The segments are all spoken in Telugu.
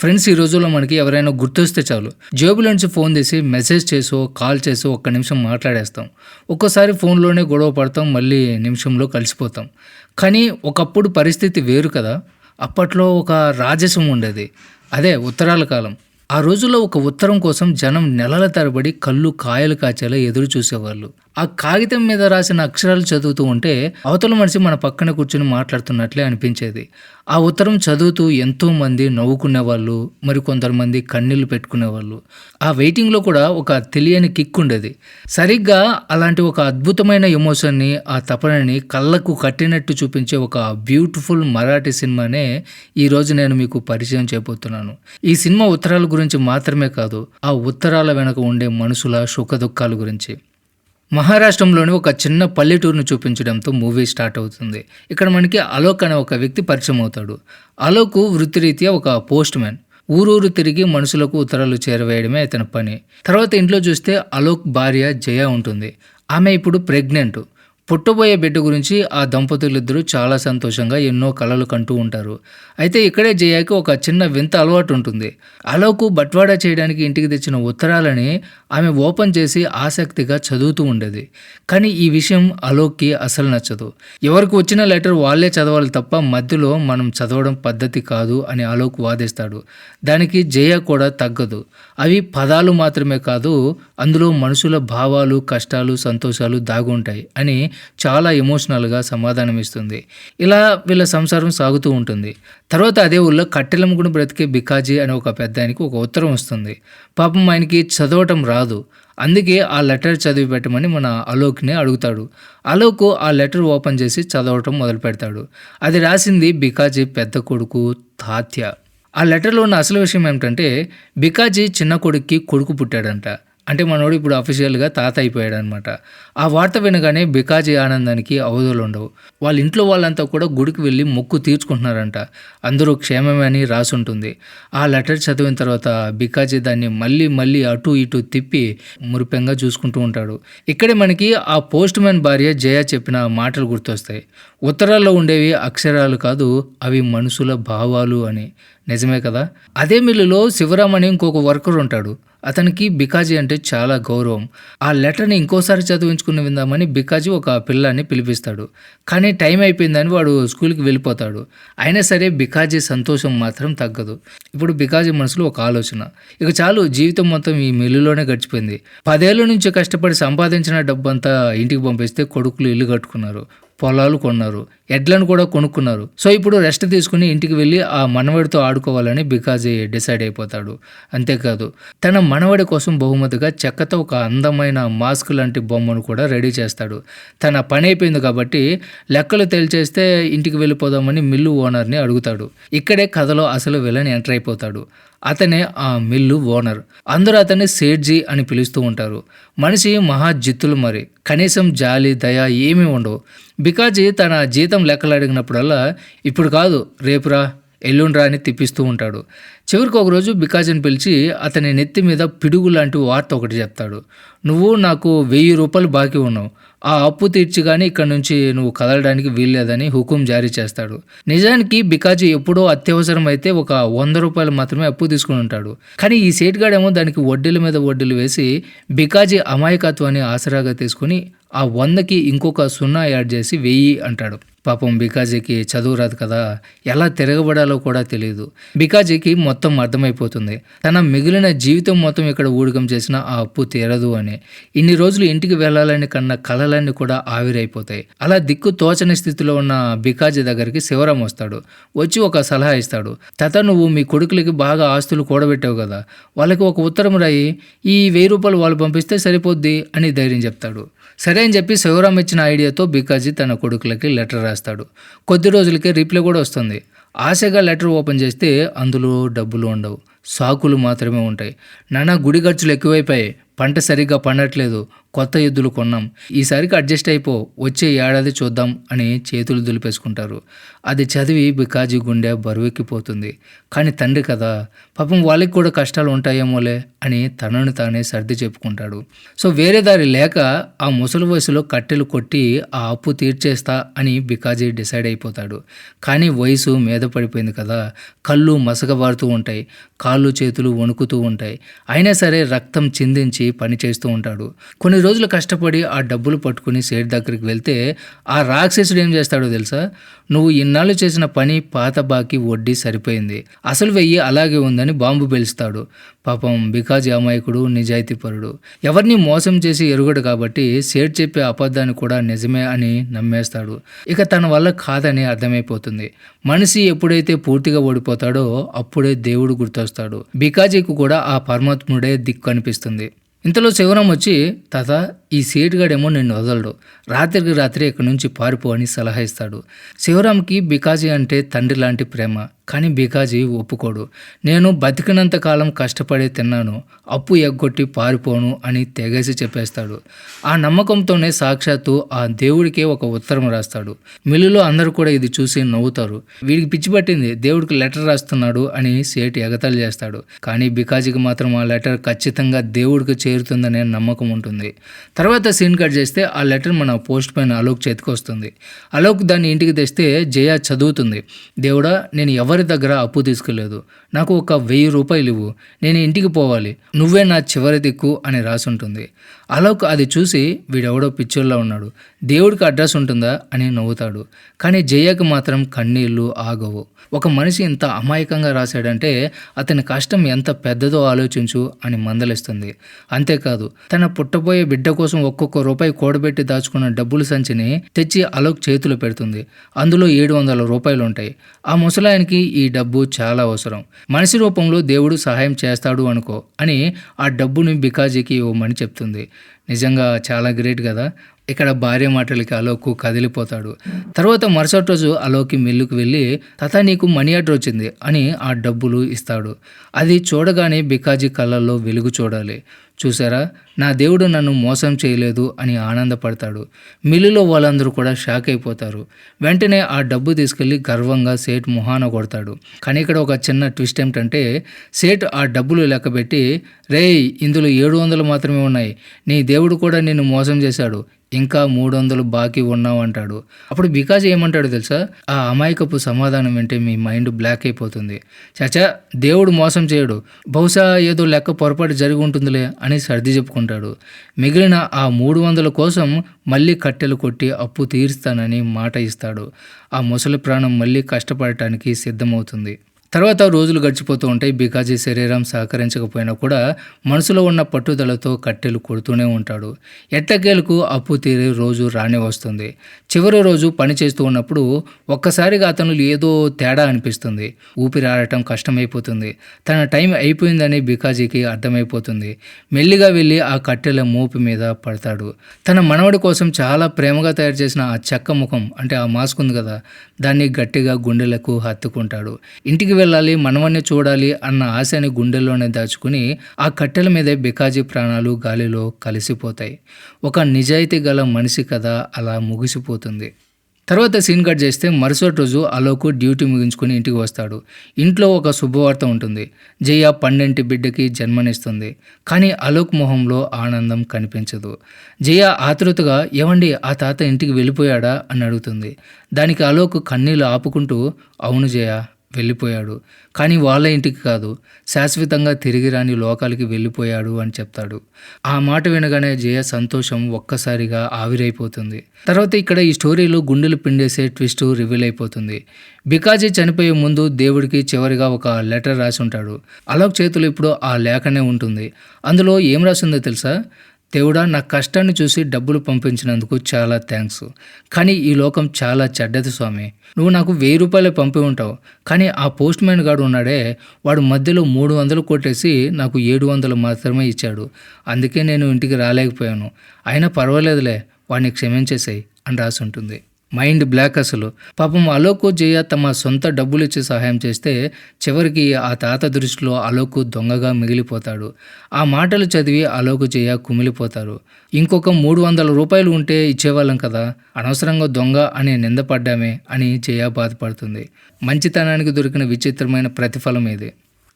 ఫ్రెండ్స్ ఈ రోజుల్లో మనకి ఎవరైనా గుర్తొస్తే చాలు. జేబులోంచి ఫోన్ తీసి మెసేజ్ చేసో కాల్ చేసో ఒక్క నిమిషం మాట్లాడేస్తాం. ఒక్కోసారి ఫోన్లోనే గొడవ పడతాం మళ్ళీ నిమిషంలో కలిసిపోతాం. కానీ ఒకప్పుడు పరిస్థితి వేరు కదా. అప్పట్లో ఒక రాజసం ఉండేది. అదే ఉత్తరాల కాలం. ఆ రోజుల్లో ఒక ఉత్తరం కోసం జనం నెలల తరబడి కళ్ళు కాయలు కాచేలా ఎదురు చూసేవాళ్ళు. ఆ కాగితం మీద రాసిన అక్షరాలు చదువుతూ ఉంటే అవతల మనిషి మన పక్కన కూర్చుని మాట్లాడుతున్నట్లే అనిపించేది. ఆ ఉత్తరం చదువుతూ ఎంతోమంది నవ్వుకునేవాళ్ళు మరి కొంతమంది కన్నీళ్ళు పెట్టుకునేవాళ్ళు. ఆ వెయిటింగ్లో కూడా ఒక తెలియని కిక్ ఉండేది. సరిగ్గా అలాంటి ఒక అద్భుతమైన ఎమోషన్ని ఆ తపనని కళ్ళకు కట్టినట్టు చూపించే ఒక బ్యూటిఫుల్ మరాఠీ సినిమానే ఈరోజు నేను మీకు పరిచయం చేయబోతున్నాను. ఈ సినిమా ఉత్తరాల గురించి మాత్రమే కాదు ఆ ఉత్తరాల వెనక ఉండే మనుషుల సుఖ దుఃఖాల గురించి. మహారాష్ట్రంలోని ఒక చిన్న పల్లెటూరును చూపించడంతో మూవీ స్టార్ట్ అవుతుంది. ఇక్కడ మనకి అలోక్ అనే ఒక వ్యక్తి పరిచయం అవుతాడు. అలోక్ వృత్తిరీత్యా ఒక పోస్ట్ మ్యాన్. ఊరూరు తిరిగి మనుషులకు ఉత్తరాలు చేరవేయడమే అతని పని. తర్వాత ఇంట్లో చూస్తే అలోక్ భార్య జయ ఉంటుంది. ఆమె ఇప్పుడు ప్రెగ్నెంట్. పుట్టబోయే బిడ్డ గురించి ఆ దంపతులిద్దరూ చాలా సంతోషంగా ఎన్నో కళలు కంటూ ఉంటారు. అయితే ఇక్కడే జయాకి ఒక చిన్న వింత అలవాటు ఉంటుంది. అలోకు బట్వాడా చేయడానికి ఇంటికి తెచ్చిన ఉత్తరాలని ఆమె ఓపెన్ చేసి ఆసక్తిగా చదువుతూ ఉండేది. కానీ ఈ విషయం అలోక్కి అసలు నచ్చదు. ఎవరికి వచ్చిన లెటర్ వాళ్ళే చదవాలి తప్ప మధ్యలో మనం చదవడం పద్ధతి కాదు అని అలోక్ వాదిస్తాడు. దానికి జయ కూడా తగ్గదు. అవి పదాలు మాత్రమే కాదు అందులో మనుషుల భావాలు కష్టాలు సంతోషాలు దాగుంటాయి అని చాలా ఎమోషనల్గా సమాధానం ఇస్తుంది ఇలా వీళ్ళ సంసారం సాగుతూ ఉంటుంది. తర్వాత అదే ఊళ్ళో కట్టెలమ్ముకుని బ్రతికే బికాజీ అనే ఒక పెద్ద ఆయనకి ఒక ఉత్తరం వస్తుంది. పాపం ఆయనకి చదవటం రాదు. అందుకే ఆ లెటర్ చదివి పెట్టమని మన అలోక్ని అడుగుతాడు. అలోక్ ఆ లెటర్ ఓపెన్ చేసి చదవటం మొదలు పెడతాడు. అది రాసింది బికాజీ పెద్ద కొడుకు తాత్య. ఆ లెటర్లో ఉన్న అసలు విషయం ఏమిటంటే బికాజీ చిన్న కొడుక్కి కొడుకు పుట్టాడంట. అంటే మనోడు ఇప్పుడు అఫీషియల్గా తాత అయిపోయాడు అనమాట ఆ వార్త వినగానే బికాజీ ఆనందానికి అవధులు ఉండవు. వాళ్ళ ఇంట్లో వాళ్ళంతా కూడా గుడికి వెళ్ళి మొక్కు తీర్చుకుంటున్నారంట. అందరూ క్షేమమే అని రాసి ఉంటుంది ఆ లెటర్ చదివిన తర్వాత బికాజీ దాన్ని మళ్ళీ మళ్ళీ అటు ఇటు తిప్పి మురిపెంగా చూసుకుంటూ ఉంటాడు. ఇక్కడే మనకి ఆ పోస్ట్ మ్యాన్ భార్య జయ చెప్పిన మాటలు గుర్తొస్తాయి. ఉత్తరాల్లో ఉండేవి అక్షరాలు కాదు అవి మనుషుల భావాలు అని. నిజమే కదా? అదే మిల్లులో శివరామ్ అని ఇంకొక వర్కర్ ఉంటాడు. అతనికి బికాజీ అంటే చాలా గౌరవం. ఆ లెటర్ని ఇంకోసారి చదివించుకుని విందామని బికాజీ ఒక పిల్లాన్ని పిలిపిస్తాడు. కానీ టైం అయిపోయిందని వాడు స్కూల్కి వెళ్ళిపోతాడు. అయినా సరే బికాజీ సంతోషం మాత్రం తగ్గదు. ఇప్పుడు బికాజీ మనసులో ఒక ఆలోచన. ఇక చాలు జీవితం మొత్తం ఈ మిల్లులోనే గడిచిపోయింది. పదేళ్ళ నుంచి కష్టపడి సంపాదించిన డబ్బంతా ఇంటికి పంపిస్తే కొడుకులు ఇల్లు కట్టుకున్నారు. పొలాలు కొన్నారు ఎడ్లను కూడా కొనుక్కున్నారు. సో ఇప్పుడు రెస్ట్ తీసుకుని ఇంటికి వెళ్ళి ఆ మనవడితో ఆడుకోవాలని బికాజీ డిసైడ్ అయిపోతాడు. అంతేకాదు తన మనవడి కోసం బహుమతిగా చెక్కతో ఒక అందమైన మాస్క్ లాంటి బొమ్మను కూడా రెడీ చేస్తాడు. తన పని అయిపోయింది కాబట్టి లెక్కలు తేల్చేస్తే ఇంటికి వెళ్ళిపోదామని మిల్లు ఓనర్ని అడుగుతాడు. ఇక్కడే కథలో అసలు విలన్ ఎంటర్ అయిపోతాడు. అతనే ఆ మిల్లు ఓనర్. అందరూ అతన్ని సేట్జీ అని పిలుస్తూ ఉంటారు. మనిషి మహా జిత్తులు మరి. కనీసం జాలి దయ ఏమీ ఉండవు. బికాజీ తన జీతం లెక్కలు అడిగినప్పుడల్లా ఇప్పుడు కాదు రేపురా ఎల్లుండ్రా అని తిప్పిస్తూ ఉంటాడు. చివరికి ఒకరోజు బికాజీని పిలిచి అతని నెత్తి మీద పిడుగు లాంటి వార్త ఒకటి చెప్తాడు. నువ్వు నాకు వెయ్యి రూపాయలు బాకీ ఉన్నావు. ఆ అప్పు తీర్చి కానీ ఇక్కడ నుంచి నువ్వు కదలడానికి వీల్లేదని హుకుం జారీ చేస్తాడు. నిజానికి బికాజీ ఎప్పుడో అత్యవసరం అయితే ఒక వంద రూపాయలు మాత్రమే అప్పు తీసుకుని ఉంటాడు. కానీ ఈ సేట్గాడేమో దానికి వడ్డీల మీద వడ్డీలు వేసి బికాజీ అమాయకత్వాన్ని ఆసరాగా తీసుకుని ఆ వందకి ఇంకొక సున్నా యాడ్ చేసి వెయ్యి అంటాడు. పాపం బికాజీకి చదువు రాదు కదా ఎలా తిరగబడాలో కూడా తెలియదు బికాజీకి మొత్తం అర్థమైపోతుంది. తన మిగిలిన జీవితం మొత్తం ఇక్కడ ఊడికం చేసిన ఆ అప్పు తీరదు అని. ఇన్ని రోజులు ఇంటికి వెళ్ళాలని కన్న కలలన్నీ కూడా ఆవిరైపోతాయి. అలా దిక్కు తోచని స్థితిలో ఉన్న బికాజీ దగ్గరికి శివరాం వస్తాడు. వచ్చి ఒక సలహా ఇస్తాడు. తత నువ్వు మీ కొడుకులకి బాగా ఆస్తులు కూడబెట్టావు కదా వాళ్ళకి ఒక ఉత్తరం రాయి ఈ వెయ్యి రూపాయలు వాళ్ళు పంపిస్తే సరిపోద్ది అని ధైర్యం చెప్తాడు. సరే అని చెప్పి శివరాం ఇచ్చిన ఐడియాతో బికాజీ తన కొడుకులకి లెటర్ రాస్తాడు. కొద్ది రోజులకే రిప్లై కూడా వస్తుంది. ఆశగా లెటర్ ఓపెన్ చేస్తే అందులో డబ్బులు ఉండవు. సాకులు మాత్రమే ఉంటాయి. నానా గుడి ఖర్చులు ఎక్కువైపోయాయి. పంట సరిగ్గా పండట్లేదు. కొత్త ఎద్దులు కొన్నాం. ఈసారికి అడ్జస్ట్ అయిపో వచ్చే ఏడాది చూద్దాం అని చేతులు దులిపేసుకుంటారు. అది చదివి బికాజీ గుండె బరువెక్కిపోతుంది. కానీ తండ్రి కదా పాపం వాళ్ళకి కూడా కష్టాలు ఉంటాయేమోలే అని తనను తానే సర్ది చెప్పుకుంటాడు. సో వేరే దారి లేక ఆ ముసలి వయసులో కట్టెలు కొట్టి ఆ అప్పు తీర్చేస్తా అని బికాజీ డిసైడ్ అయిపోతాడు. కానీ వయసు మీద పడిపోయింది కదా కళ్ళు మసకబారుతూ ఉంటాయి కాళ్ళు చేతులు వణుకుతూ ఉంటాయి. అయినా సరే రక్తం చిందించి పని చేస్తూ ఉంటాడు. కొన్ని రోజులు కష్టపడి ఆ డబ్బులు పట్టుకుని సేట్ దగ్గరికి వెళ్తే ఆ రాక్షసుడు ఏం చేస్తాడో తెలుసా? నువ్వు ఇన్నాళ్ళు చేసిన పని పాత బాకి వడ్డీ సరిపోయింది. అసలు వెయ్యి అలాగే ఉందని బాంబు పేలుస్తాడు. పాపం బికాజ్ అమాయకుడు నిజాయితీపరుడు ఎవరిని మోసం చేసి ఎరుగడు కాబట్టి సేట్ చెప్పే అబద్ధాన్ని కూడా నిజమే అని నమ్మేస్తాడు. ఇక తన వల్ల కాదని అర్థమైపోతుంది. మనిషి ఎప్పుడైతే పూర్తిగా ఓడిపోతాడో అప్పుడే దేవుడు గుర్తొస్తాడు. బికాజీకి కూడా ఆ పరమాత్ముడే దిక్కు అనిపిస్తుంది. ఇంతలో శివరాం వచ్చి తాత ఈ సేటుగాడేమో నిన్ను వదలడు. రాత్రికి రాత్రి ఇక్కడి నుంచి పారిపో అని సలహా ఇస్తాడు. శివరాంకి బికాజీ అంటే తండ్రి లాంటి ప్రేమ కానీ బికాజీ ఒప్పుకోడు. నేను బతికినంత కాలం కష్టపడి తిన్నాను. అప్పు ఎగ్గొట్టి పారిపోను అని తెగేసి చెప్పేస్తాడు. ఆ నమ్మకంతోనే సాక్షాత్తు ఆ దేవుడికే ఒక ఉత్తరం రాస్తాడు. మిల్లులో అందరూ కూడా ఇది చూసి నవ్వుతారు. వీడికి పిచ్చి పట్టింది. దేవుడికి లెటర్ రాస్తున్నాడు అని సేటు ఎగతాలు చేస్తాడు. కానీ బికాజీకి మాత్రం ఆ లెటర్ ఖచ్చితంగా దేవుడికి చేరుతుందనే నమ్మకం ఉంటుంది. తర్వాత సీన్ కట్ చేస్తే ఆ లెటర్ మన పోస్ట్ పైన అలోక్ చేతికి వస్తుంది. అలోక్ దాన్ని ఇంటికి తెస్తే జయ చదువుతుంది. దేవుడా నేను ఎవరి దగ్గర అప్పు తీసుకోలేదు? నాకు ఒక వెయ్యి రూపాయలు ఇవ్వు. నేను ఇంటికి పోవాలి. నువ్వే నా చివరి దిక్కు అని రాసుంటుంది. అలోక్ అది చూసి వీడెవడో పిచ్చోళ్ళ ఉన్నాడు. దేవుడికి అడ్రస్ ఉంటుందా అని నవ్వుతాడు. కానీ జయకు మాత్రం కన్నీళ్ళు ఆగవు. ఒక మనిషి ఇంత అమాయకంగా రాశాడంటే అతని కష్టం ఎంత పెద్దదో ఆలోచించు అని మందలిస్తుంది. అంతేకాదు తన పుట్టబోయే బిడ్డ కోసం ఒక్కొక్క రూపాయి కూడబెట్టి దాచుకున్న డబ్బుల సంచిని తెచ్చి అలోక్ చేతిలో పెడుతుంది. అందులో ఏడు వందల రూపాయలు ఉంటాయి. ఆ ముసలాయనికి ఈ డబ్బు చాలా అవసరం. మనిషి రూపంలో దేవుడు సహాయం చేస్తాడు అనుకో అని ఆ డబ్బుని బికాజీకి ఇవ్వమని చెప్తుంది. నిజంగా చాలా గ్రేట్ కదా. ఇక్కడ భార్య మాటలకి అలోకు కదిలిపోతాడు. తర్వాత మరుసటి రోజు అలోకి మిల్లుకు వెళ్ళి తత నీకు మనీ ఆర్డర్ వచ్చింది అని ఆ డబ్బులు ఇస్తాడు. అది చూడగానే బికాజీ కళ్ళల్లో వెలుగు చూడాలి. చూసారా? నా దేవుడు నన్ను మోసం చేయలేదు అని ఆనందపడతాడు. మిల్లులో వాళ్ళందరూ కూడా షాక్ అయిపోతారు. వెంటనే ఆ డబ్బు తీసుకెళ్ళి గర్వంగా సేట్ మొహాన కొడతాడు. కానీ ఇక్కడ ఒక చిన్న ట్విస్ట్ ఏమిటంటే సేట్ ఆ డబ్బులు లెక్కబెట్టి రేయ్ ఇందులో ఏడు వందలు మాత్రమే ఉన్నాయి. నీ దేవుడు కూడా నిన్ను మోసం చేశాడు. ఇంకా మూడు వందలు బాకీ ఉన్నావు అంటాడు అప్పుడు బికాజ్ ఏమంటాడు తెలుసా? ఆ అమాయకపు సమాధానం వింటే మీ మైండ్ బ్లాక్ అయిపోతుంది. చాచా దేవుడు మోసం చేయడు. బహుశా ఏదో లెక్క పొరపాటు జరిగి ఉంటుందిలే అని సర్ది చెప్పుకుంటాడు. మిగిలిన ఆ మూడు వందల కోసం మళ్ళీ కట్టెలు కొట్టి అప్పు తీరుస్తానని మాట ఇస్తాడు. ఆ ముసలి ప్రాణం మళ్ళీ కష్టపడటానికి సిద్ధమవుతుంది. తర్వాత రోజులు గడిచిపోతూ ఉంటాయి. బికాజీ శరీరం సహకరించకపోయినా కూడా మనసులో ఉన్న పట్టుదలతో కట్టెలు కొడుతూనే ఉంటాడు. ఎట్టకేలకు అప్పు తీరే రోజు రాని వస్తుంది. చివరి రోజు పని చేస్తూ ఉన్నప్పుడు ఒక్కసారిగా అతను ఏదో తేడా అనిపిస్తుంది. ఊపిరి ఆడటం కష్టమైపోతుంది. తన టైం అయిపోయిందని బికాజీకి అర్థమైపోతుంది. మెల్లిగా వెళ్ళి ఆ కట్టెల మోపు మీద పడతాడు. తన మనవడి కోసం చాలా ప్రేమగా తయారు చేసిన ఆ చెక్క ముఖం అంటే ఆ మాస్క్ ఉంది కదా దాన్ని గట్టిగా గుండెలకు హత్తుకుంటాడు. ఇంటికి వెళ్ళాలి మనవన్ని చూడాలి అన్న ఆశని గుండెల్లోనే దాచుకుని ఆ కట్టెల మీదే బికాజీ ప్రాణాలు గాలిలో కలిసిపోతాయి. ఒక నిజాయితీ గల మనిషి కథ అలా ముగిసిపోతుంది. తర్వాత సీన్ కట్ చేస్తే మరుసటి రోజు అలోకు డ్యూటీ ముగించుకొని ఇంటికి వస్తాడు. ఇంట్లో ఒక శుభవార్త ఉంటుంది. జయ పన్నెంటి బిడ్డకి జన్మనిస్తుంది. కానీ అలోక్ మొహంలో ఆనందం కనిపించదు. జయ ఆతృతగా ఏమండి ఆ తాత ఇంటికి వెళ్ళిపోయాడా? అని అడుగుతుంది. దానికి అలోక్ కన్నీళ్ళు ఆపుకుంటూ అవును జయ వెళ్ళిపోయాడు. కానీ వాళ్ళ ఇంటికి కాదు శాశ్వతంగా తిరిగి రాని లోకాలకి వెళ్ళిపోయాడు అని చెప్తాడు. ఆ మాట వినగానే జయ సంతోషం ఒక్కసారిగా ఆవిరైపోతుంది. తర్వాత ఇక్కడ ఈ స్టోరీలో గుండెలు పిండేసే ట్విస్ట్ రివీల్ అయిపోతుంది. బికాజీ చనిపోయే ముందు దేవుడికి చివరిగా ఒక లెటర్ రాసి ఉంటాడు అలోక్ చేతులు ఇప్పుడు ఆ లేఖనే ఉంటుంది. అందులో ఏం రాసిందో తెలుసా? దేవుడా నా కష్టాన్ని చూసి డబ్బులు పంపించినందుకు చాలా థ్యాంక్స్ కానీ ఈ లోకం చాలా చెడ్డది స్వామి. నువ్వు నాకు వెయ్యి రూపాయలే పంపి ఉంటావు. కానీ ఆ పోస్ట్ మ్యాన్ గాడు ఉన్నాడే వాడు మధ్యలో మూడు వందలు కొట్టేసి నాకు ఏడు వందలు మాత్రమే ఇచ్చాడు. అందుకే నేను ఇంటికి రాలేకపోయాను. అయినా పర్వాలేదులే వాడిని క్షమించేసాయి అని రాసి ఉంటుంది. మైండ్ బ్లాక్ అసలు. పాపం అలోకు జయ తమ సొంత డబ్బులు ఇచ్చి సహాయం చేస్తే చివరికి ఆ తాత దృష్టిలో అలోకు దొంగగా మిగిలిపోతాడు. ఆ మాటలు చదివి అలోకు జయ కుమిలిపోతారు. ఇంకొక మూడు వందల రూపాయలు ఉంటే ఇచ్చేవాళ్ళం కదా. అనవసరంగా దొంగ అని నిందపడ్డామే అని జయ బాధపడుతుంది. మంచితనానికి దొరికిన విచిత్రమైన ప్రతిఫలం ఇది.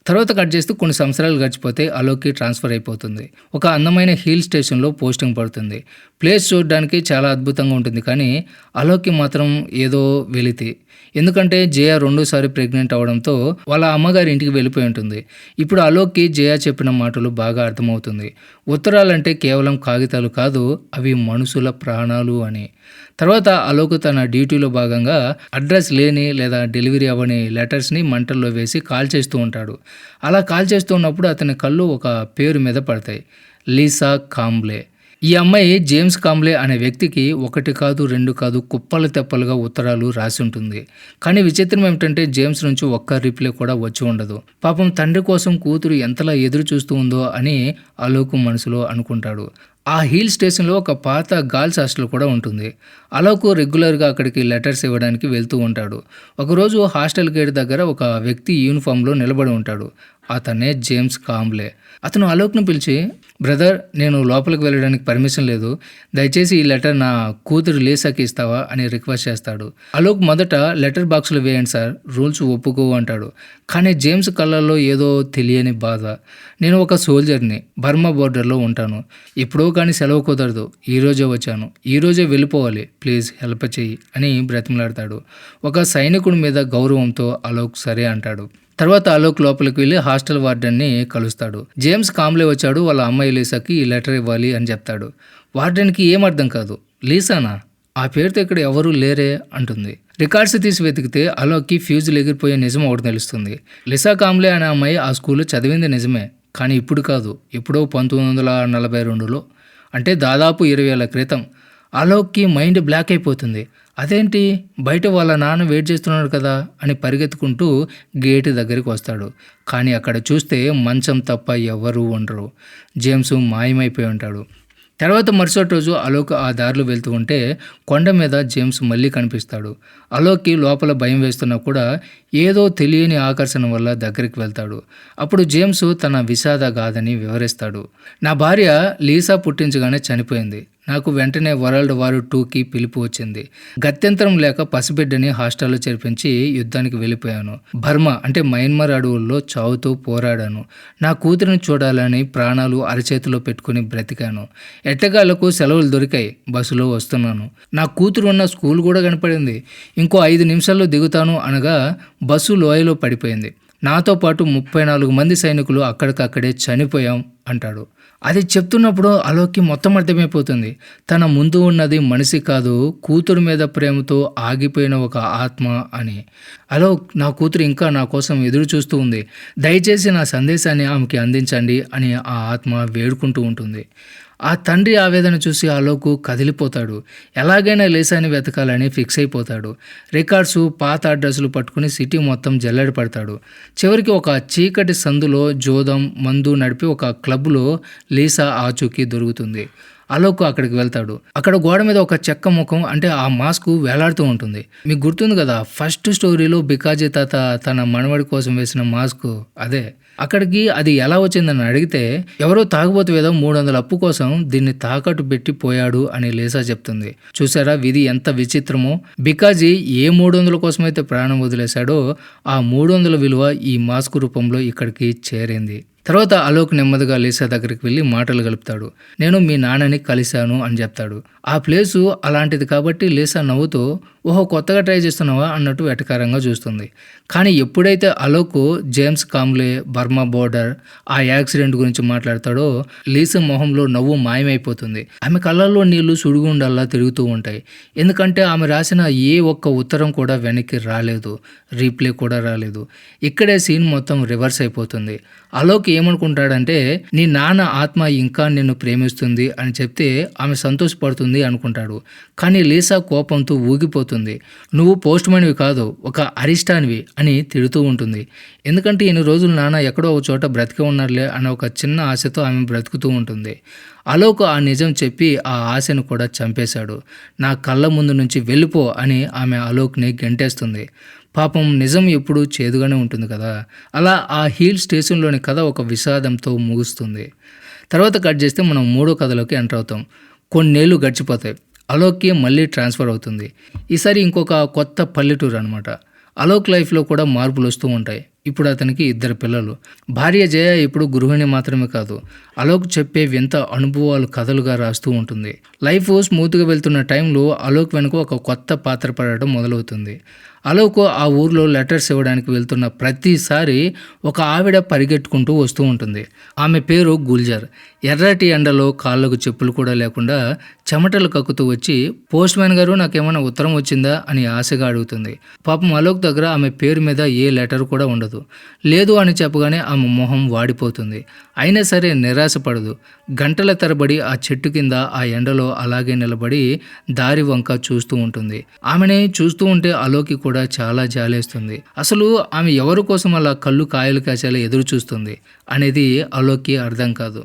తర్వాత కట్ చేస్తూ కొన్ని సంవత్సరాలు గడిచిపోతే అలోక్కి ట్రాన్స్ఫర్ అయిపోతుంది. ఒక అందమైన హిల్ స్టేషన్లో పోస్టింగ్ పడుతుంది. ప్లేస్ చూడడానికి చాలా అద్భుతంగా ఉంటుంది కానీ అలోక్కి మాత్రం ఏదో వెలితి. ఎందుకంటే జయా రెండోసారి ప్రెగ్నెంట్ అవడంతో వాళ్ళ అమ్మగారి ఇంటికి వెళ్ళిపోయి ఉంటుంది. ఇప్పుడు అలోక్కి జయా చెప్పిన మాటలు బాగా అర్థమవుతుంది. ఉత్తరాలంటే కేవలం కాగితాలు కాదు అవి మనుషుల ప్రాణాలు అని. తర్వాత అలోక్ తన డ్యూటీలో భాగంగా అడ్రస్ లేని లేదా డెలివరీ అవ్వని లెటర్స్ని మంటల్లో వేసి కాల్ చేస్తూ ఉంటాడు. అలా కాల్ చేస్తూ ఉన్నప్పుడు అతని కళ్ళు ఒక పేరు మీద పడతాయి. లీసా కాంబ్లే. ఈ అమ్మాయి జేమ్స్ కాంబ్లే అనే వ్యక్తికి ఒకటి కాదు రెండు కాదు కుప్పలు తెప్పలుగా ఉత్తరాలు రాసి ఉంటుంది. కానీ విచిత్రం ఏమిటంటే జేమ్స్ నుంచి ఒక్క రిప్లై కూడా వచ్చి ఉండదు. పాపం తండ్రి కోసం కూతురు ఎంతలా ఎదురు చూస్తూ ఉందో అని అలోకు మనసులో అనుకుంటాడు. ఆ హిల్ స్టేషన్లో ఒక పాత గర్ల్స్ హాస్టల్ కూడా ఉంటుంది. అలోకు రెగ్యులర్గా అక్కడికి లెటర్స్ ఇవ్వడానికి వెళ్తూ ఉంటాడు. ఒకరోజు హాస్టల్ గేట్ దగ్గర ఒక వ్యక్తి యూనిఫామ్లో నిలబడి ఉంటాడు. అతనే జేమ్స్ కాంబ్లే. అతను అలోక్ను పిలిచి బ్రదర్ నేను లోపలికి వెళ్ళడానికి పర్మిషన్ లేదు. దయచేసి ఈ లెటర్ నా కూతురు లీసాకి ఇస్తావా? అని రిక్వెస్ట్ చేస్తాడు. అలోక్ మొదట లెటర్ బాక్స్లో వేయండి సార్ రూల్స్ ఒప్పుకో అంటాడు. కానీ జేమ్స్ కళ్ళల్లో ఏదో తెలియని బాధ. నేను ఒక సోల్జర్ని బర్మా బోర్డర్లో ఉంటాను. ఎప్పుడో కానీ సెలవు కుదరదు. ఈరోజే వచ్చాను. ఈరోజే వెళ్ళిపోవాలి. ప్లీజ్ హెల్ప్ చెయ్యి అని బ్రతిమలాడతాడు. ఒక సైనికుడి మీద గౌరవంతో అలోక్ సరే అంటాడు. తర్వాత అలోక్ లోపలికి వెళ్ళి హాస్టల్ వార్డెన్ని కలుస్తాడు. జేమ్స్ కాంబ్లే వచ్చాడు వాళ్ళ అమ్మాయి లీసాకి ఈ లెటర్ ఇవ్వాలి అని చెప్తాడు. వార్డెన్కి ఏం అర్థం కాదు. లీసానా? ఆ పేరుతో ఇక్కడ ఎవరూ లేరే అంటుంది. రికార్డ్స్ తీసి వెతికితే అలోక్కి ఫ్యూజులు ఎగిరిపోయే నిజం ఒకటి తెలుస్తుంది. లిసా కాంబ్లే అనే అమ్మాయి ఆ స్కూల్లో చదివింది నిజమే కానీ ఇప్పుడు కాదు. ఎప్పుడో పంతొమ్మిది వందల నలభై రెండులో. అంటే దాదాపు ఇరవై ఏళ్ళ క్రితం. అలోక్కి మైండ్ బ్లాక్ అయిపోతుంది. అదేంటి? బయట వాళ్ళ నాన్న వెయిట్ చేస్తున్నాడు కదా అని పరిగెత్తుకుంటూ గేటు దగ్గరికి వస్తాడు. కానీ అక్కడ చూస్తే మంచం తప్ప ఎవరూ ఉండరు. జేమ్స్ మాయమైపోయి ఉంటాడు. తర్వాత మరుసటి రోజు అలోక్ ఆ దారిలో వెళ్తూ ఉంటే కొండ మీద జేమ్స్ మళ్ళీ కనిపిస్తాడు. అలోక్కి లోపల భయం వేస్తున్నా కూడా ఏదో తెలియని ఆకర్షణ వల్ల దగ్గరికి వెళ్తాడు. అప్పుడు జేమ్స్ తన విషాద గాథని వివరిస్తాడు. నా భార్య లీసా పుట్టించగానే చనిపోయింది. నాకు వెంటనే వరల్డ్ వార్ టూకి పిలుపు వచ్చింది. గత్యంతరం లేక పసిబిడ్డని హాస్టల్లో చేర్పించి యుద్ధానికి వెళ్ళిపోయాను. బర్మా అంటే మయన్మార్ అడవుల్లో చావుతో పోరాడాను. నా కూతురిని చూడాలని ప్రాణాలు అరచేతిలో పెట్టుకుని బ్రతికాను. ఎట్టగాళ్ళకు సెలవులు దొరికాయి. బస్సులో వస్తున్నాను. నా కూతురు ఉన్న స్కూల్ కూడా కనపడింది. ఇంకో ఐదు నిమిషాల్లో దిగుతాను అనగా బస్సు లోయలో పడిపోయింది. నాతో పాటు ముప్పై నాలుగు మంది సైనికులు అక్కడికక్కడే చనిపోయాం అంటాడు. అది చెప్తున్నప్పుడు అలోకి మొత్తం అర్థమైపోతుంది. తన ముందు ఉన్నది మనిషి కాదు కూతురు మీద ప్రేమతో ఆగిపోయిన ఒక ఆత్మ అని. అలోక్ నా కూతురు ఇంకా నా కోసం ఎదురు చూస్తూ ఉంది. దయచేసి నా సందేశాన్ని ఆమెకి అందించండి అని ఆ ఆత్మ వేడుకుంటూ ఉంటుంది. ఆ తండ్రి ఆవేదన చూసి ఆలోకు కదిలిపోతాడు. ఎలాగైనా లేసాని వెతకాలని ఫిక్స్ అయిపోతాడు. రికార్డ్స్ పాత అడ్రస్లు పట్టుకుని సిటీ మొత్తం జల్లెడ పడతాడు. చివరికి ఒక చీకటి సందులో జోదం మందు నడిపి ఒక క్లబ్లో లీసా ఆచూకీ దొరుకుతుంది. అలోక్ అక్కడికి వెళ్తాడు. అక్కడ గోడ మీద ఒక చెక్క ముఖం అంటే ఆ మాస్క్ వేలాడుతూ ఉంటుంది. మీకు గుర్తుంది కదా ఫస్ట్ స్టోరీలో బికాజీ తాత తన మనవడి కోసం వేసిన మాస్క్ అదే. అక్కడికి అది ఎలా వచ్చిందని అడిగితే ఎవరో తాగుబోతు ఏదో మూడు వందల అప్పు కోసం దీన్ని తాకట్టు పెట్టి పోయాడు అని లేసా చెప్తుంది. చూసారా విధి ఎంత విచిత్రమో. బికాజీ ఏ మూడు వందల కోసమైతే ప్రాణం వదిలేశాడో ఆ మూడు వందల విలువ ఈ మాస్క్ రూపంలో ఇక్కడికి చేరింది. తర్వాత అలోక్ నెమ్మదిగా లీసా దగ్గరికి వెళ్ళి మాటలు గలుపుతాడు నేను మీ నాన్నని కలిశాను అని చెప్తాడు. ఆ ప్లేసు అలాంటిది కాబట్టి లీసా నవ్వుతూ ఓహో కొత్తగా ట్రై చేస్తున్నావా? అన్నట్టు వెటకారంగా చూస్తుంది. కానీ ఎప్పుడైతే Alok James Kamle Burma border ఆ యాక్సిడెంట్ గురించి మాట్లాడతాడో లీసా మొహంలో నవ్వు మాయమైపోతుంది. ఆమె కళ్ళల్లో నీళ్ళు సుడిగుండల్లా తిరుగుతూ ఉంటాయి. ఎందుకంటే ఆమె రాసిన ఏ ఒక్క ఉత్తరం కూడా వెనక్కి రాలేదు. రీప్లే కూడా రాలేదు. ఇక్కడే సీన్ మొత్తం రివర్స్ అయిపోతుంది. అలోక్ ఏమనుకుంటాడంటే నీ నాన్న ఆత్మ ఇంకా నిన్ను ప్రేమిస్తుంది అని చెప్తే ఆమె సంతోషపడుతుంది. అనుకుంటాడు. కానీ లీసా కోపంతో ఊగిపోతుంది. నువ్వు పోస్ట్ మ్యాన్వి కాదు ఒక అరిష్టానివి అని తిడుతూ ఉంటుంది. ఎందుకంటే ఎన్ని రోజులు నాన్న ఎక్కడో ఒక చోట బ్రతికి ఉన్నారులే అనే ఒక చిన్న ఆశతో ఆమె బ్రతుకుతూ ఉంటుంది. అలోక్ ఆ నిజం చెప్పి ఆ ఆశను కూడా చంపేశాడు. నా కళ్ళ ముందు నుంచి వెళ్ళిపో అని ఆమె అలోక్ని గెంటేస్తుంది. పాపం నిజం ఎప్పుడూ చేదుగానే ఉంటుంది కదా? అలా ఆ హీల్ స్టేషన్లోని కథ ఒక విషాదంతో ముగుస్తుంది. తర్వాత కట్ చేస్తే మనం మూడో కథలోకి ఎంటర్ అవుతాం. కొన్నేళ్ళు గడిచిపోతాయి. అలోక్కి మళ్ళీ ట్రాన్స్ఫర్ అవుతుంది. ఈసారి ఇంకొక కొత్త పల్లెటూరు అనమాట అలోక్ లైఫ్లో కూడా మార్పులు వస్తూ ఉంటాయి. ఇప్పుడు అతనికి ఇద్దరు పిల్లలు. భార్య జయ ఇప్పుడు గృహిణి మాత్రమే కాదు. అలోక్ చెప్పే వింత అనుభవాలు కథలుగా రాస్తూ ఉంటుంది. లైఫ్ స్మూత్గా వెళ్తున్న టైంలో అలోక్ వెనుక ఒక కొత్త పాత్ర పడటం మొదలవుతుంది. అలోకు ఆ ఊర్లో లెటర్స్ ఇవ్వడానికి వెళ్తున్న ప్రతిసారి ఒక ఆవిడ పరిగెట్టుకుంటూ వస్తూ ఉంటుంది. ఆమె పేరు గుల్జర్. ఎర్రటి ఎండలో కాళ్ళకు చెప్పులు కూడా లేకుండా చెమటలు కక్కుతూ వచ్చి పోస్ట్ మ్యాన్ గారు నాకేమైనా ఉత్తరం వచ్చిందా? అని ఆశగా అడుగుతుంది. పాపం అలోక్ దగ్గర ఆమె పేరు మీద ఏ లెటర్ కూడా ఉండదు. లేదు అని చెప్పగానే ఆమె మొహం వాడిపోతుంది. అయినా సరే నిరాశపడదు. గంటల తరబడి ఆ చెట్టు కింద ఆ ఎండలో అలాగే నిలబడి దారి వంక చూస్తూ ఉంటుంది. ఆమెని చూస్తూ ఉంటే అలోకి కూడా చాలా జాలేస్తుంది. అసలు ఆమె ఎవరి కోసం అలా కళ్ళు కాయలు కాసేలా ఎదురు చూస్తుంది అనేది అలోకి అర్థం కాదు.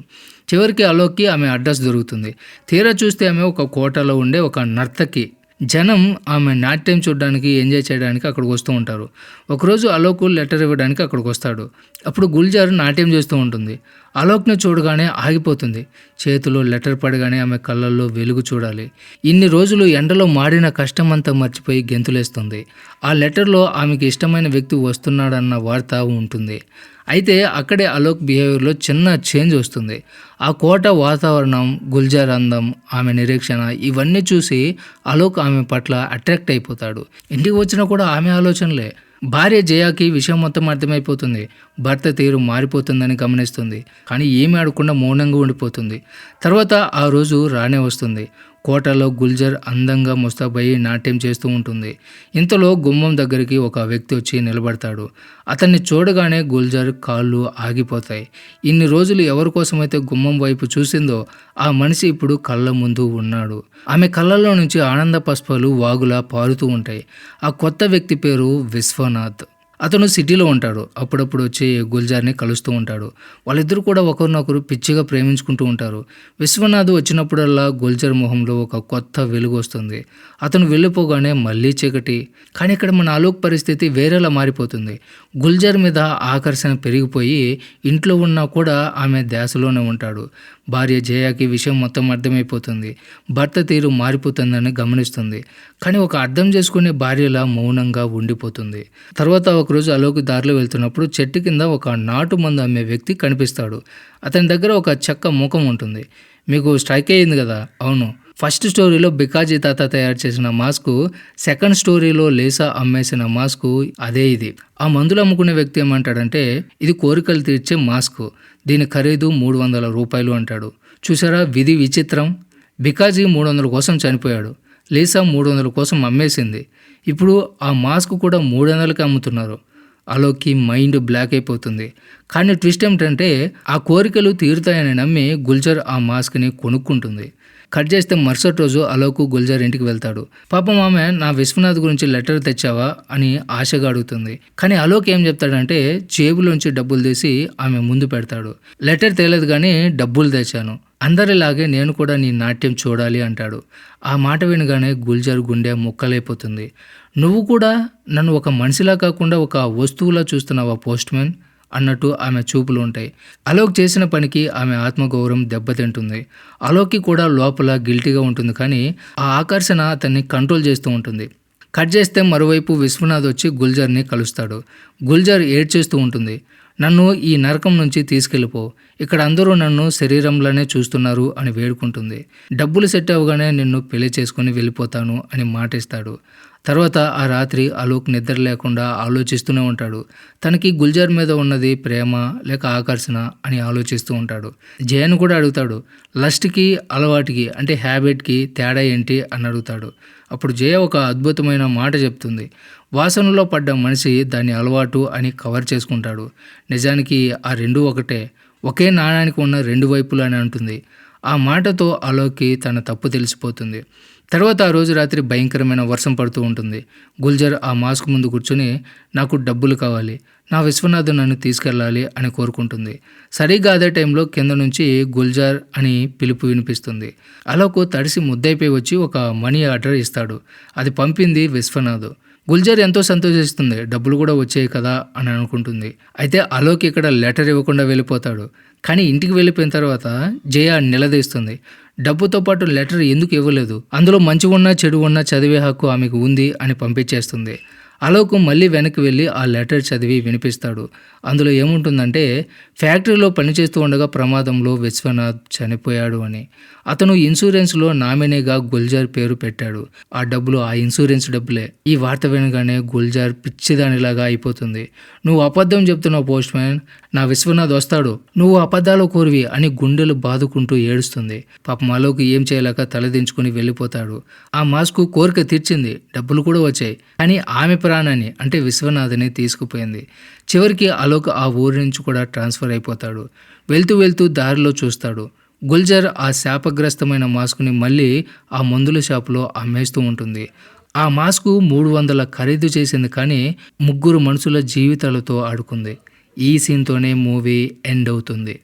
చివరికి అలోక్కి ఆమె అడ్రస్ దొరుకుతుంది. తీరా చూస్తే ఆమె ఒక కోటలో ఉండే ఒక నర్తకి. జనం ఆమె నాట్యం చూడడానికి ఎంజాయ్ చేయడానికి అక్కడికి వస్తూ ఉంటారు. ఒకరోజు అలోక్ లెటర్ ఇవ్వడానికి అక్కడికి వస్తాడు. అప్పుడు గుల్జార్ నాట్యం చేస్తూ ఉంటుంది. అలోక్ని చూడగానే ఆగిపోతుంది. చేతిలో లెటర్ పడగానే ఆమె కళ్ళల్లో వెలుగు చూడాలి. ఇన్ని రోజులు ఎండలో మాడిన కష్టమంతా మర్చిపోయి గెంతులేస్తుంది. ఆ లెటర్లో ఆమెకి ఇష్టమైన వ్యక్తి వస్తున్నాడన్న వార్త ఉంటుంది. అయితే అక్కడే అలోక్ బిహేవియర్లో చిన్న చేంజ్ వస్తుంది. ఆ కోట వాతావరణం గుల్జార్ అందం ఆమె నిరీక్షణ ఇవన్నీ చూసి అలోక్ ఆమె పట్ల అట్రాక్ట్ అయిపోతాడు. ఇంటికి వచ్చినా కూడా ఆమె ఆలోచనలే. భార్య జయాకి విషయం మొత్తం అర్థమైపోతుంది. భర్త తీరు మారిపోతుందని గమనిస్తుంది. కానీ ఏమీ ఆడకుండా మౌనంగా ఉండిపోతుంది. తర్వాత ఆ రోజు రానే వస్తుంది. కోటలో గుల్జర్ అందంగా ముస్తాబయ్యి నాట్యం చేస్తూ ఉంటుంది. ఇంతలో గుమ్మం దగ్గరికి ఒక వ్యక్తి వచ్చి నిలబడతాడు. అతన్ని చూడగానే గుల్జర్ కాళ్ళు ఆగిపోతాయి. ఇన్ని రోజులు ఎవరి కోసమైతే గుమ్మం వైపు చూసిందో ఆ మనిషి ఇప్పుడు కళ్ళ ముందు ఉన్నాడు. ఆమె కళ్ళల్లో నుంచి ఆనంద పసుపులు వాగులా పారుతూ ఉంటాయి. ఆ కొత్త వ్యక్తి పేరు విశ్వనాథ్. అతను సిటీలో ఉంటాడు. అప్పుడప్పుడు వచ్చి గుల్జార్ని కలుస్తూ ఉంటాడు. వాళ్ళిద్దరూ కూడా ఒకరినొకరు పిచ్చిగా ప్రేమించుకుంటూ ఉంటారు. విశ్వనాథ్ వచ్చినప్పుడల్లా గుల్జర్ మొహంలో ఒక కొత్త వెలుగు వస్తుంది. అతను వెళ్ళిపోగానే మళ్ళీ చీకటి. కానీ ఇక్కడ మన ఆలోక్ పరిస్థితి వేరేలా మారిపోతుంది. గుల్జర్ మీద ఆకర్షణ పెరిగిపోయి ఇంట్లో ఉన్నా కూడా ఆమె ధ్యాసలోనే ఉంటాడు. భార్య జయాకి విషయం మొత్తం అర్థమైపోతుంది. భర్త తీరు మారిపోతుందని గమనిస్తుంది. కానీ ఒక అర్థం చేసుకునే భార్యలా మౌనంగా ఉండిపోతుంది. తర్వాత ఒకరోజు అలోక్ దారిలో వెళ్తున్నప్పుడు చెట్టు కింద ఒక నాటు మందు అమ్మే వ్యక్తి కనిపిస్తాడు. అతని దగ్గర ఒక చెక్క ముఖం ఉంటుంది. మీకు స్ట్రైక్ అయ్యింది కదా? అవును. ఫస్ట్ స్టోరీలో బికాజీ తాత తయారు చేసిన మాస్క్ సెకండ్ స్టోరీలో లేసా అమ్మేసిన మాస్క్ అదే ఇది. ఆ మందులు అమ్ముకునే వ్యక్తి ఏమంటాడంటే ఇది కోరికలు తీర్చే మాస్క్. దీని ఖరీదు మూడు వందల రూపాయలు అంటాడు. చూసారా విధి విచిత్రం. బికాజీ మూడు వందల కోసం చనిపోయాడు. లేసా మూడు వందల కోసం అమ్మేసింది. ఇప్పుడు ఆ మాస్క్ కూడా మూడు వందలకి అమ్ముతున్నారు. అలోకి మైండ్ బ్లాక్ అయిపోతుంది. కానీ ట్విస్ట్ ఏమిటంటే ఆ కోరికలు తీరుతాయని నమ్మి గుల్జర్ ఆ మాస్క్ని కొనుక్కుంటుంది. కట్ చేస్తే మరుసటి రోజు అలోకు గుల్జర్ ఇంటికి వెళ్తాడు. పాపం ఆమె నా విశ్వనాథ్ గురించి లెటర్ తెచ్చావా? అని ఆశగా అడుగుతుంది. కానీ అలోక్ ఏం చెప్తాడంటే జేబులోంచి డబ్బులు తీసి ఆమె ముందు పెడతాడు. లెటర్ తేలేదు కానీ డబ్బులు తెచ్చాను. అందరిలాగే నేను కూడా నీ నాట్యం చూడాలి అంటాడు. ఆ మాట వినగానే గుల్జర్ గుండె ముక్కలైపోతుంది. నువ్వు కూడా నన్ను ఒక మనిషిలా కాకుండా ఒక వస్తువులా చూస్తున్నావా పోస్ట్ మ్యాన్ అన్నట్టు ఆమె చూపులు ఉంటాయి. అలోక్ చేసిన పనికి ఆమె ఆత్మగౌరవం దెబ్బతింటుంది. అలోక్కి కూడా లోపల గిల్టీగా ఉంటుంది కానీ ఆ ఆకర్షణ అతన్ని కంట్రోల్ చేస్తూ ఉంటుంది. కట్ చేస్తే మరోవైపు విశ్వనాథ్ వచ్చి గుల్జర్ని కలుస్తాడు. గుల్జర్ ఏడ్చేస్తూ ఉంటుంది. నన్ను ఈ నరకం నుంచి తీసుకెళ్ళిపో. ఇక్కడ అందరూ నన్ను శరీరంలోనే చూస్తున్నారు అని వేడుకుంటుంది. డబ్బులు సెట్ అవ్వగానే నిన్ను పెళ్ళి చేసుకుని వెళ్ళిపోతాను అని మాటిస్తాడు. తర్వాత ఆ రాత్రి అలోక్ నిద్ర లేకుండా ఆలోచిస్తూనే ఉంటాడు. తనకి గుల్జార్ మీద ఉన్నది ప్రేమ లేక ఆకర్షణ అని ఆలోచిస్తూ ఉంటాడు. జయన్ కూడా అడుగుతాడు లస్ట్కి అలవాటుకి అంటే హ్యాబిట్కి తేడా ఏంటి? అని అడుగుతాడు. అప్పుడు జయ ఒక అద్భుతమైన మాట చెప్తుంది. వాసనలో పడ్డ మనిషి దాన్ని అలవాటు అని కవర్ చేసుకుంటాడు. నిజానికి ఆ రెండు ఒకటే ఒకే నాణానికి ఉన్న రెండు వైపులు అని అంటుంది. ఆ మాటతో అలోక్కి తన తప్పు తెలిసిపోతుంది. తర్వాత ఆ రోజు రాత్రి భయంకరమైన వర్షం పడుతూ ఉంటుంది. గుల్జర్ ఆ మాస్క్ ముందు కూర్చొని నాకు డబ్బులు కావాలి. నా విశ్వనాథ్ నన్ను తీసుకెళ్ళాలి అని కోరుకుంటుంది. సరిగ్గా అదే టైంలో కింద నుంచి గుల్జార్ అని పిలుపు వినిపిస్తుంది. అలోకు తడిసి ముద్దైపోయి వచ్చి ఒక మనీ ఆర్డర్ ఇస్తాడు. అది పంపింది విశ్వనాథ్. గుల్జర్ ఎంతో సంతోషిస్తుంది. డబ్బులు కూడా వచ్చాయి కదా అని అనుకుంటుంది. అయితే అలోక్ ఇక్కడ లెటర్ ఇవ్వకుండా వెళ్ళిపోతాడు. కానీ ఇంటికి వెళ్ళిపోయిన తర్వాత జయ నిలదీస్తుంది. డబ్బుతో పాటు లెటర్ ఎందుకు ఇవ్వలేదు? అందులో మంచి ఉన్నా చెడు ఉన్నా చదివే హక్కు ఆమెకు ఉంది అని పంపించేస్తుంది. అలోక్ మళ్ళీ వెనక్కి వెళ్ళి ఆ లెటర్ చదివి వినిపిస్తాడు. అందులో ఏముంటుందంటే ఫ్యాక్టరీలో పనిచేస్తూ ఉండగా ప్రమాదంలో విశ్వనాథ్ చనిపోయాడు అని. అతను ఇన్సూరెన్స్లో నామినీగా గుల్జార్ పేరు పెట్టాడు. ఆ డబ్బులు ఆ ఇన్సూరెన్స్ డబ్బులే. ఈ వార్త వినగానే గుల్జార్ పిచ్చిదానిలాగా అయిపోతుంది. నువ్వు అబద్ధం చెప్తున్నావు పోస్ట్ మ్యాన్. నా విశ్వనాథ్ వస్తాడు. నువ్వు అబద్ధాలు కోరివి అని గుండెలు బాదుకుంటూ ఏడుస్తుంది. పాపం అలోక్ ఏం చేయలేక తలదించుకుని వెళ్ళిపోతాడు. ఆ మాస్కు కోరిక తీర్చింది. డబ్బులు కూడా వచ్చాయి. కానీ ఆమె ప్రాణాన్ని అంటే విశ్వనాథ్ని తీసుకుపోయింది. చివరికి అలోక్ ఆ ఊరి నుంచి కూడా ట్రాన్స్ఫర్ అయిపోతాడు. వెళ్తూ వెళ్తూ దారిలో చూస్తాడు. గుల్జర్ ఆ శాపగ్రస్తమైన మాస్కుని మళ్ళీ ఆ మందుల షాపులో అమ్మేస్తూ ఉంటుంది. ఆ మాస్కు మూడు వందల ఖరీదు చేసింది కానీ ముగ్గురు మనుషుల జీవితాలతో ఆడుకుంది. ఈ సీన్తోనే మూవీ ఎండ్ అవుతుంది.